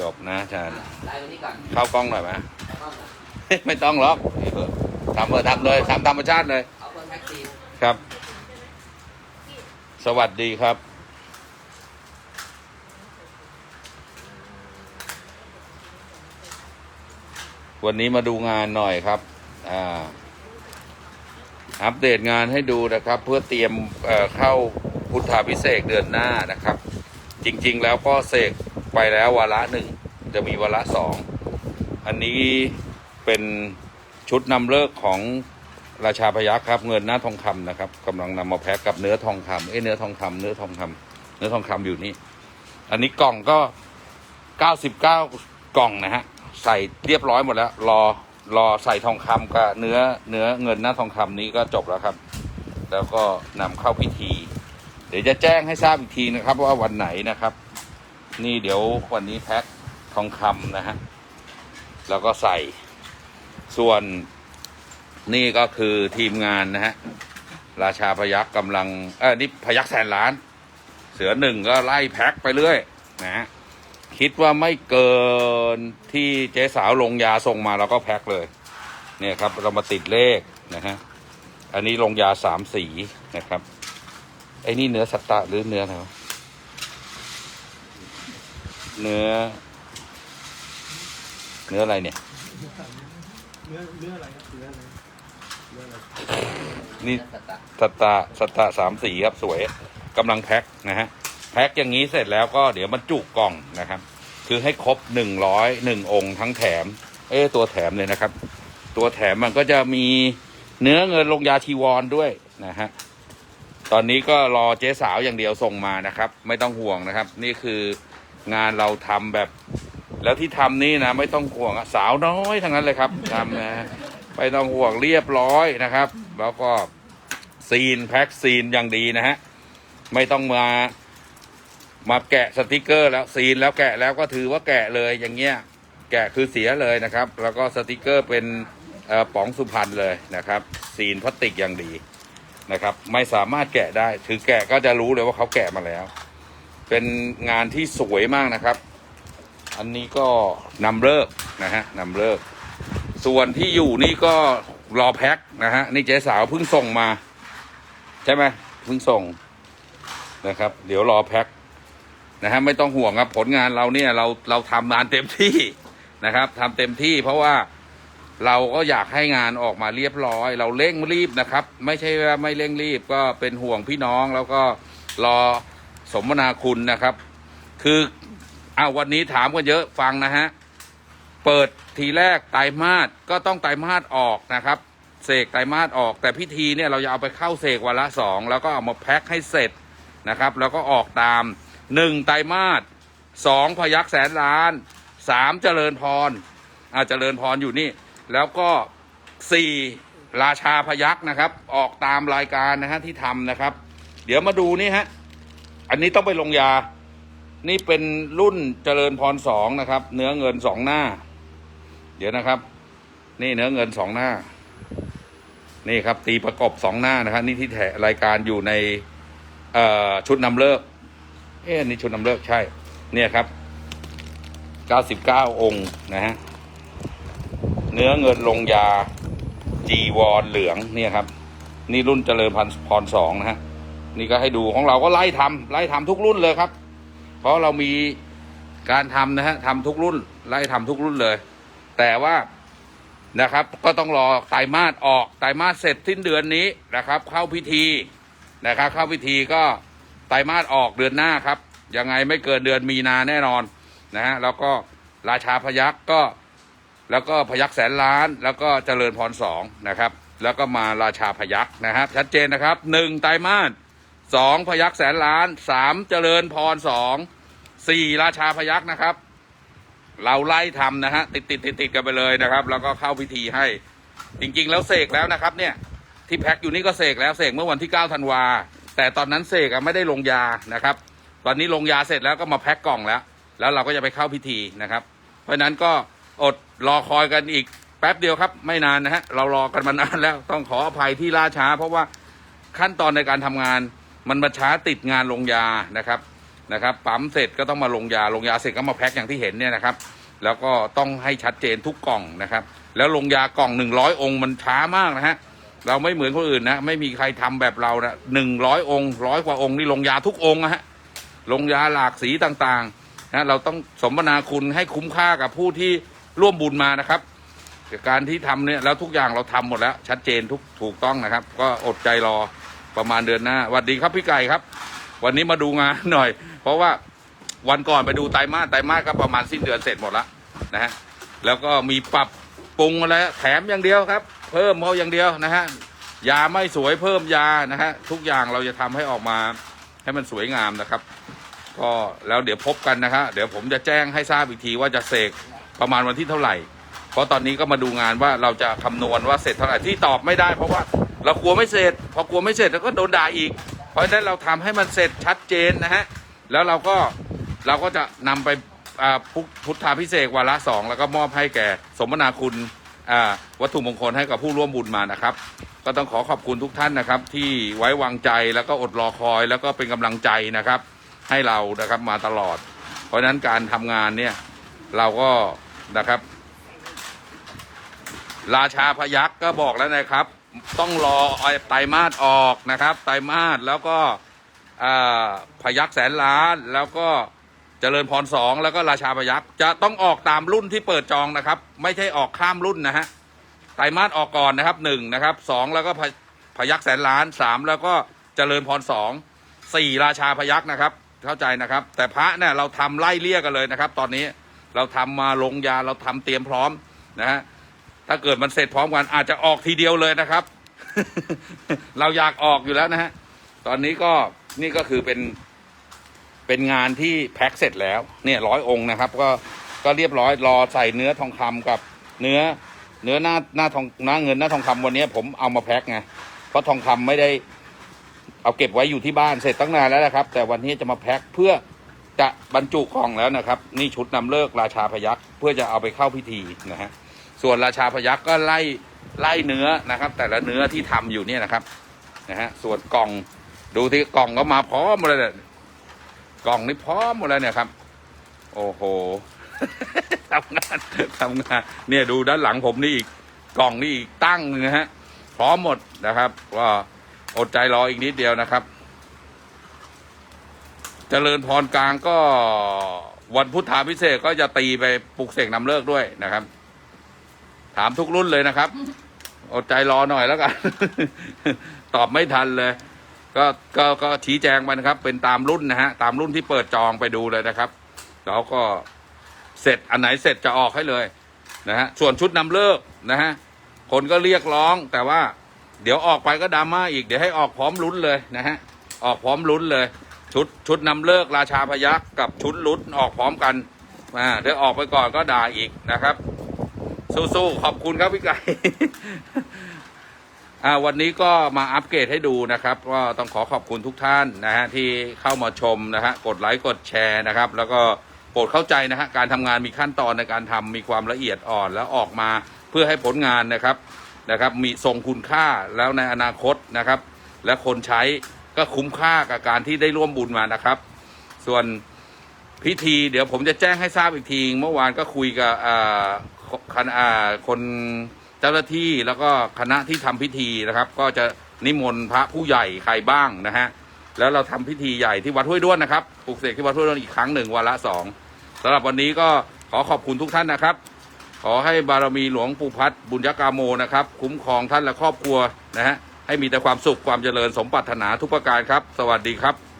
จบนะอาจารย์ไล่ตรงนี้ก่อนเข้ากล้องหน่อยไหมเอากล้องก่อนไม่ต้องหรอกทำเลยทำเลยทำธรรมชาติเลยเอาคนแท็กซี่ครับ สวัสดีครับ วันนี้มาดูงานหน่อยครับอ่าอัปเดตงานให้ดูนะครับ เพื่อเตรียมเอ่อเข้าพุทธาพิเศษกเดือนหน้านะครับ จริง ๆ แล้วก็เสก ไปแล้ววาระหนึ่งจะมีวาระสองอันนี้เป็นชุดนำเลิกของราชาพยัคฆ์ครับ เงินหน้าทองคำนะครับกำลังนำมาแพ็คกับเนื้อทองคำเอ้เนื้อทองคำเนื้อทองคำเนื้อทองคำอยู่นี่ อันนี้กล่องก็เก้าสิบเก้ากล่องนะฮะใส่เรียบร้อยหมดแล้ว รอรอใส่ทองคำกับเนื้อเนื้อเงินหน้าทองคำนี้ก็จบแล้วครับ แล้วก็นำเข้าพิธี เดี๋ยวจะแจ้งให้ทราบอีกทีนะครับ ว่าวันไหนนะครับ นี่เดี๋ยววันนี้แพ็คทองคำนะฮะ แล้วก็ใส่ ส่วนนี่ก็คือทีมงานนะฮะ ราชาพยักกำลัง เออนี่พยักแสนล้าน เสือหนึ่งก็ไล่แพ็คไปเรื่อยนะฮะคิดว่าไม่เกินที่เจ๊สาวลงยาส่งมาเราก็แพ็คเลย เนี่ยครับเรามาติดเลขนะฮะ อันนี้ลงยาสามสีนะครับ ไอ้นี่เนื้อสัตตะหรือเนื้ออะไร เนื้อ เนื้ออะไรเนี่ย เนื้อเนื้ออะไรครับเนื้ออะไรเนื้ออะไรนี่นักสตะสัตตะสัตตะสามสีครับสวยกำลังแพ็คนะฮะแพ็คอย่างนี้เสร็จแล้วก็เดี๋ยวมันจุกล่องนะครับ คือให้ครบหนึ่งร้อยหนึ่งองค์ทั้งแถม เอ้ตัวแถมเลยนะครับ ตัวแถมมันก็จะมีเนื้อเงินลงยาชีวรด้วยนะฮะตอนนี้ก็รอเจ๊สาวอย่างเดียวส่งมานะครับ ไม่ต้องห่วงนะครับ นี่คือ งานเราทำแบบ แล้วที่ทำนี่นะ ไม่ต้องห่วงสาวน้อยทั้งนั้นเลยครับทำนะไม่ต้องห่วงเรียบร้อยนะครับ แล้วก็ซีนแพ็คซีนอย่างดีนะฮะไม่ต้องมามาแกะสติกเกอร์ แล้วซีนแล้วแกะแล้วก็ถือว่าแกะเลยอย่างเงี้ยแกะคือเสียเลยนะครับ แล้วก็สติกเกอร์เป็นอ่อป๋องสุพรรณเลยนะครับ ซีนพลาสติกอย่างดีนะครับ ไม่สามารถแกะได้ ถือแกะก็จะรู้เลยว่าเขาแกะมาแล้ว เป็นงานที่สวยมากนะครับ อันนี้ก็นำเลิกนะฮะนำเลิก ส่วนที่อยู่นี่ก็รอแพ็คนะฮะนี่เจ๊สาวเพิ่งส่งมา ใช่ไหมเพิ่งส่งนะครับ เดี๋ยวรอแพ็คนะฮะไม่ต้องห่วงครับผลงานเราเนี่ยเราเราทำงานเต็มที่นะครับทำเต็มที่เพราะว่าเราก็อยากให้งานออกมาเรียบร้อย เราเร่งรีบนะครับ ไม่ใช่ว่าไม่เร่งรีบก็เป็นห่วงพี่น้องแล้วก็รอ สมนาคุณนะครับ คืออ้าววันนี้ถามกันเยอะฟังนะฮะ เปิดทีแรกไตรมาสก็ต้องไตรมาสออกนะครับ เสกไตรมาสออก แต่พิธีเนี่ยเราจะเอาไปเข้าเสกวันละสองแล้วก็เอามาแพ็คให้เสร็จนะครับ แล้วก็ออกตามหนึ่งไตรมาสสองพยักแสนล้านสามเจริญพรอาเจริญพรอยู่นี่ แล้วก็สี่ราชาพยักนะครับ ออกตามรายการนะฮะที่ทำนะครับ เดี๋ยวมาดูนี่ฮะ อันนี้ต้องไปลงยา นี่เป็นรุ่นเจริญพรสองนะครับ เนื้อเงินสองหน้า เดี๋ยวนะครับ นี่เนื้อเงินสองหน้า นี่ครับ ตีประกบสองหน้านะครับ นี่ที่แถรายการอยู่ในเออชุดนำเลิก เอ๊ะนนี่ชุดนำเลิกใช่ เนี่ยครับเก้าสิบเก้าองค์นะฮะ เนื้อเงินลงยาจีวรเหลืองเนี่ยครับ นี่รุ่นเจริญพันพรสองนะฮะ นี่ก็ให้ดูของเราก็ไล่ทำไล่ทำทุกรุ่นเลยครับ เพราะเรามีการทำนะฮะทำทุกรุ่น ไล่ทำทุกรุ่นเลย แต่ว่านะครับ ก็ต้องรอไตรมาสออกไตรมาสเสร็จสิ้นเดือนนี้นะครับ เข้าพิธีนะครับ เข้าพิธีก็ไตรมาสออกเดือนหน้าครับยังไงไม่เกินเดือนมีนาแน่นอนนะฮะแล้วก็ราชาพยักก็ แล้วก็พยักแสนล้าน แล้วก็เจริญพรสองนะครับ แล้วก็มาราชาพยักนะครับ ชัดเจนนะครับหนึ่งไตรมาส สองพยักแสนล้านสามเจริญพรสองสี่ราชาพยักนะครับ เราไล่ทำนะฮะติดติดติดติดกันไปเลยนะครับ แล้วก็เข้าพิธีให้ จริง ๆ แล้วเสกแล้วนะครับ เนี่ยที่แพ็คอยู่นี่ก็เสกแล้วเสกเมื่อวันที่9ธันวาแต่ตอนนั้นเสกอะไม่ได้ลงยานะครับ ตอนนี้ลงยาเสร็จแล้วก็มาแพ็คกล่องแล้ว แล้วเราก็จะไปเข้าพิธีนะครับ เพราะฉะนั้นก็อดรอคอยกันอีกแป๊บเดียวครับ ไม่นานนะฮะเรารอกันมานานแล้วต้องขออภัยที่ล่าช้า เพราะว่าขั้นตอนในการทำงาน มันมาช้าติดงานลงยานะครับนะครับปั๊มเสร็จก็ต้องมาลงยาลงยาเสร็จก็มาแพ็คอย่างที่เห็นเนี่ยนะครับ แล้วก็ต้องให้ชัดเจนทุกกล่องนะครับ แล้วลงยากล่องหนึ่งร้อยองค์มันช้ามากนะฮะเราไม่เหมือนคนอื่นนะไม่มีใครทำแบบเรานะหนึ่งร้อยองค์ร้อยกว่าองค์นี่ลงยาทุกองค์นะฮะลงยาหลากสีต่างๆนะเราต้องสมนาคุณให้คุ้มค่ากับผู้ที่ร่วมบุญมานะครับการที่ทำเนี่ยแล้วทุกอย่างเราทำหมดแล้วชัดเจนทุกถูกต้องนะครับ ก็อดใจรอ ประมาณเดือนหน้าสวัสดีครับพี่ไก่ครับ วันนี้มาดูงานหน่อย เพราะว่าวันก่อนไปดูไตรมาสไตรมาสก็ประมาณสิ้นเดือนเสร็จหมดแล้วนะฮะแล้วก็มีปรับปรุงอะไรแถมอย่างเดียวครับ เพิ่มเขาอย่างเดียวนะฮะยาไม่สวยเพิ่มยานะฮะทุกอย่างเราจะทำให้ออกมาให้มันสวยงามนะครับ ก็แล้วเดี๋ยวพบกันนะฮะเดี๋ยวผมจะแจ้งให้ทราบอีกทีว่าจะเสกประมาณวันที่เท่าไหร่ เพราะตอนนี้ก็มาดูงานว่าเราจะคำนวณว่าเสร็จเท่าไหร่ที่ตอบไม่ได้เพราะว่า เรากลัวไม่เสร็จ พอกลัวไม่เสร็จเราก็โดนด่าอีก เพราะฉะนั้นเราทำให้มันเสร็จชัดเจนนะฮะแล้วเราก็เราก็จะนำไปพุทธาพิเศษวาระสองแล้วก็มอบให้แก่สมนาคุณวัตถุมงคลให้กับผู้ร่วมบุญมานะครับ ก็ต้องขอขอบคุณทุกท่านนะครับ ที่ไว้วางใจแล้วก็อดรอคอย แล้วก็เป็นกำลังใจนะครับ ให้เรานะครับมาตลอด เพราะฉะนั้นการทำงานเนี่ยเราก็นะครับ ราชาพยักก็บอกแล้วนะครับ ต้องรอไตรมาสออกนะครับ ไตรมาสแล้วก็อ่าพยักแสนล้านแล้วก็เจริญพรสองแล้วก็ราชาพยักจะต้องออกตามรุ่นที่เปิดจองนะครับ ไม่ใช่ออกข้ามรุ่นนะฮะไตรมาสออกก่อนนะครับหนึ่งนะครับสองแล้วก็พยพยักแสนล้านสามแล้วก็เจริญพรสองสี่ราชาพยักนะครับ เข้าใจนะครับ แต่พระเนี่ยเราทำไล่เลี่ยกันเลยนะครับ ตอนนี้เราทำมาลงยาเราทำเตรียมพร้อมนะฮะ ถ้าเกิดมันเสร็จพร้อมกันอาจจะออกทีเดียวเลยนะครับ เราอยากออกอยู่แล้วนะฮะ ตอนนี้ก็นี่ก็คือเป็นเป็นงานที่แพ็คเสร็จแล้วเนี่ยร้อยองค์นะครับ ก็ก็เรียบร้อยรอใส่เนื้อทองคำกับเนื้อเนื้อหน้าหน้าทองหน้าเงินหน้าทองคำวันนี้ผมเอามาแพ็คไงเพราะทองคำไม่ได้เอาเก็บไว้อยู่ที่บ้านเสร็จตั้งนานแล้วนะครับ แต่วันนี้จะมาแพ็คเพื่อจะบรรจุกล่องแล้วนะครับ นี่ชุดนำเลิกราชาพยักเพื่อจะเอาไปเข้าพิธีนะฮะ ส่วนราชาพยักก็ไล่ไล่เนื้อนะครับ แต่ละเนื้อที่ทำอยู่เนี่ยนะครับนะฮะส่วนกล่องดูที่กล่องก็มาพร้อมหมดเลยกล่องนี่พร้อมหมดเลยเนี่ยครับ โอ้โหทำงานทำงานเนี่ยดูด้านหลังผมนี่อีกกล่องนี่อีกตั้งนะฮะพร้อมหมดนะครับก็อดใจรออีกนิดเดียวนะครับเจริญพรกลางก็วันพุทธาพิเศษก็จะตีไปปลุกเสกนำเลิกด้วยนะครับ ถามทุกรุ่นเลยนะครับ อดใจรอหน่อยแล้วกัน ตอบไม่ทันเลย ก็ก็ก็ชี้แจงไปนะครับ เป็นตามรุ่นนะฮะ ตามรุ่นที่เปิดจองไปดูเลยนะครับ แล้วก็เสร็จอันไหนเสร็จจะออกให้เลยนะฮะ ส่วนชุดนำเลิกนะฮะ คนก็เรียกร้องแต่ว่า เดี๋ยวออกไปก็ดราม่าอีก เดี๋ยวให้ออกพร้อมลุ้นเลยนะฮะ ออกพร้อมลุ้นเลย ชุดชุดนำเลิกราชาพยักกับชุดลุ้นออกพร้อมกันอ่าเดี๋ยวออกไปก่อนก็ด่าอีกนะครับ สู้ๆขอบคุณครับพี่ไก่ อ่าวันนี้ก็มาอัปเกรดให้ดูนะครับก็ต้องขอขอบคุณทุกท่านนะฮะที่เข้ามาชมนะฮะกดไลค์กดแชร์นะครับ แล้วก็โปรดเข้าใจนะฮะการทำงานมีขั้นตอนในการทำมีความละเอียดอ่อนแล้วออกมาเพื่อให้ผลงานนะครับนะครับ มีทรงคุณค่าแล้วในอนาคตนะครับ และคนใช้ก็คุ้มค่ากับการที่ได้ร่วมบุญมานะครับ ส่วนพิธีเดี๋ยวผมจะแจ้งให้ทราบอีกที เมื่อวานก็คุยกับอ่า คณะคนเจ้าหน้าที่แล้วก็คณะที่ทำพิธีนะครับ ก็จะนิมนต์พระผู้ใหญ่ใครบ้างนะฮะแล้วเราทำพิธีใหญ่ที่วัดห้วยด้วนนะครับปลุกเสกที่วัดห้วยด้วนอีกครั้งหนึ่งวันละสองสำหรับวันนี้ก็ขอขอบคุณทุกท่านนะครับ ขอให้บารมีหลวงปู่พัฒน์บุญยกาโมนะครับ คุ้มครองท่านและครอบครัวนะฮะให้มีแต่ความสุขความเจริญสมปรารถนาทุกประการครับ สวัสดีครับ